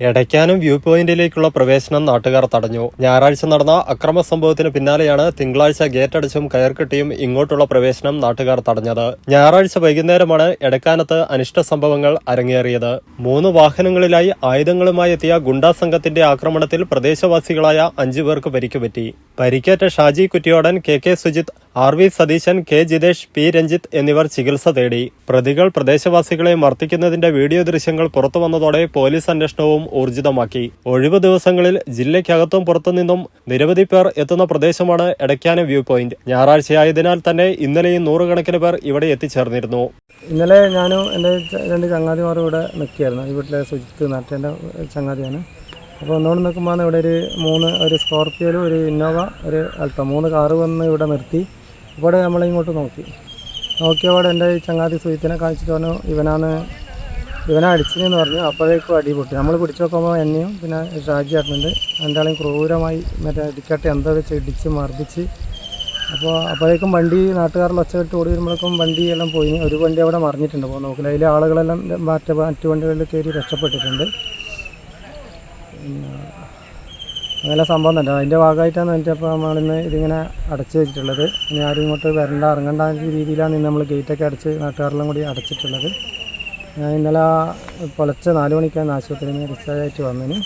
എടയ്ക്കാനും view പോയിന്റിലേക്കുള്ള പ്രവേശനം നാട്ടുകാർ തടഞ്ഞു. ഞായറാഴ്ച നടന്ന അക്രമ സംഭവത്തിന് പിന്നാലെയാണ് തിങ്കളാഴ്ച ഗേറ്റ് അടച്ചും കയർക്കെട്ടിയും ഇങ്ങോട്ടുള്ള പ്രവേശനം നാട്ടുകാർ തടഞ്ഞത്. ഞായറാഴ്ച വൈകുന്നേരമാണ് എടക്കാനത്ത് അനിഷ്ട സംഭവങ്ങൾ അരങ്ങേറിയത്. മൂന്ന് വാഹനങ്ങളിലായി ആയുധങ്ങളുമായി എത്തിയ ഗുണ്ടാ സംഘത്തിന്റെ ആക്രമണത്തിൽ പ്രദേശവാസികളായ അഞ്ചു പേർക്ക് പരിക്കുപറ്റി പരിക്കേറ്റ Shaji Kuttiyodan K K Sujith R V Satheeshan K Jithesh P Ranjith എന്നിവർ ചികിത്സ തേടി. പ്രതികൾ പ്രദേശവാസികളെ മർദ്ദിക്കുന്നതിന്റെ വീഡിയോ ദൃശ്യങ്ങൾ പുറത്തുവന്നതോടെ പോലീസ് അന്വേഷണവും ഊർജിതമാക്കി. ഒഴിവ് ദിവസങ്ങളിൽ ജില്ലയ്ക്കകത്തും പുറത്തുനിന്നും നിരവധി പേർ എത്തുന്ന പ്രദേശമാണ് എടയ്ക്കാന വ്യൂ പോയിന്റ്. ഞായറാഴ്ചയായതിനാൽ തന്നെ ഇന്നലെയും നൂറുകണക്കിന് പേർ ഇവിടെ എത്തിച്ചേർന്നിരുന്നു. ഇന്നലെ ഞാനും എന്റെ രണ്ട് ചങ്ങാതിമാരും ഇവിടെ നിൽക്കുകയായിരുന്നു. ഈ വീട്ടിലെ സുജിത്ത് നാട്ടിന്റെ ചങ്ങാതിയാണ്. അപ്പോൾ ഒന്നുകൊണ്ട് നിൽക്കുമ്പോൾ ഇവിടെ ഒരു മൂന്ന് ഒരു സ്കോർപ്പിയോയിലും ഒരു ഇന്നോവ ഒരു അൾട്ടോ മൂന്ന് കാറ് വന്ന് ഇവിടെ നിർത്തി. ഇവിടെ നമ്മളിങ്ങോട്ട് നോക്കി. നോക്കിയവിടെ എന്റെ ചങ്ങാതി സുജിത്തിനെ കാണിച്ചിട്ട് പറഞ്ഞു ഇവനാണ് ഇവനെ അടിച്ചതെന്ന് പറഞ്ഞു അപ്പോഴേക്കും അടി പൊട്ടി. നമ്മൾ പിടിച്ചു നോക്കുമ്പോൾ എന്നെയും പിന്നെ ഷാജി ആട്ടുണ്ട് രണ്ടാളെയും ക്രൂരമായി മറ്റേ അടിക്കട്ടെ എന്താ വെച്ച് ഇടിച്ച് മർദ്ദിച്ച്. അപ്പോൾ അപ്പോഴേക്കും വണ്ടി നാട്ടുകാരിൽ ഒച്ചകെട്ട് ഓടി വരുമ്പോഴേക്കും വണ്ടി എല്ലാം പോയി. ഒരു വണ്ടി അവിടെ മറിഞ്ഞിട്ടുണ്ട്. അപ്പോൾ നോക്കില്ല അതിലെ ആളുകളെല്ലാം മറ്റേ മറ്റു വണ്ടികളിൽ കയറി രക്ഷപ്പെട്ടിട്ടുണ്ട്. നല്ല സംഭവം തന്നെ. അതിന്റെ ഭാഗമായിട്ടാണ് എന്റെ അപ്പോൾ നമ്മളിന്ന് ഇതിങ്ങനെ അടച്ചു വെച്ചിട്ടുള്ളത്. ഇനി ആരും ഇങ്ങോട്ട് വരണ്ട ഇറങ്ങേണ്ട രീതിയിലാണ് ഇന്ന് നമ്മൾ ഗേറ്റൊക്കെ അടച്ച് നാട്ടുകാരെല്ലാം കൂടി അടച്ചിട്ടുള്ളത്. ഞാൻ ഇന്നലെ പുലർച്ചെ നാല് മണിക്കാണ് ആശുപത്രിയിൽ നിന്ന് ഡിസ്ചാർജ് ആയിട്ട് വന്നതിന്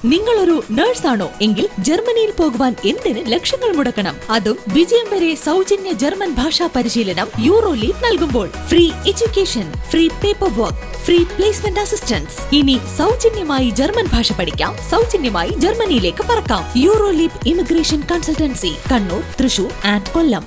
നിങ്ങളൊരു നഴ്സാണോ എങ്കിൽ ജർമ്മനിയിൽ പോകുവാൻ എന്തിന് ലക്ഷങ്ങൾ മുടക്കണം? അതും വിജയം വരെ സൗജന്യ ജർമ്മൻ ഭാഷാ പരിശീലനം യൂറോ ലീഗ് നൽകുമ്പോൾ. Free education free paper work free placement assistance ഇനി സൗജന്യമായി ജർമ്മൻ ഭാഷ പഠിക്കാം. സൗജന്യമായി ജർമ്മനിയിലേക്ക് പറക്കാം. Euro Leap immigration consultancy Kannur Thrissur and Kollam.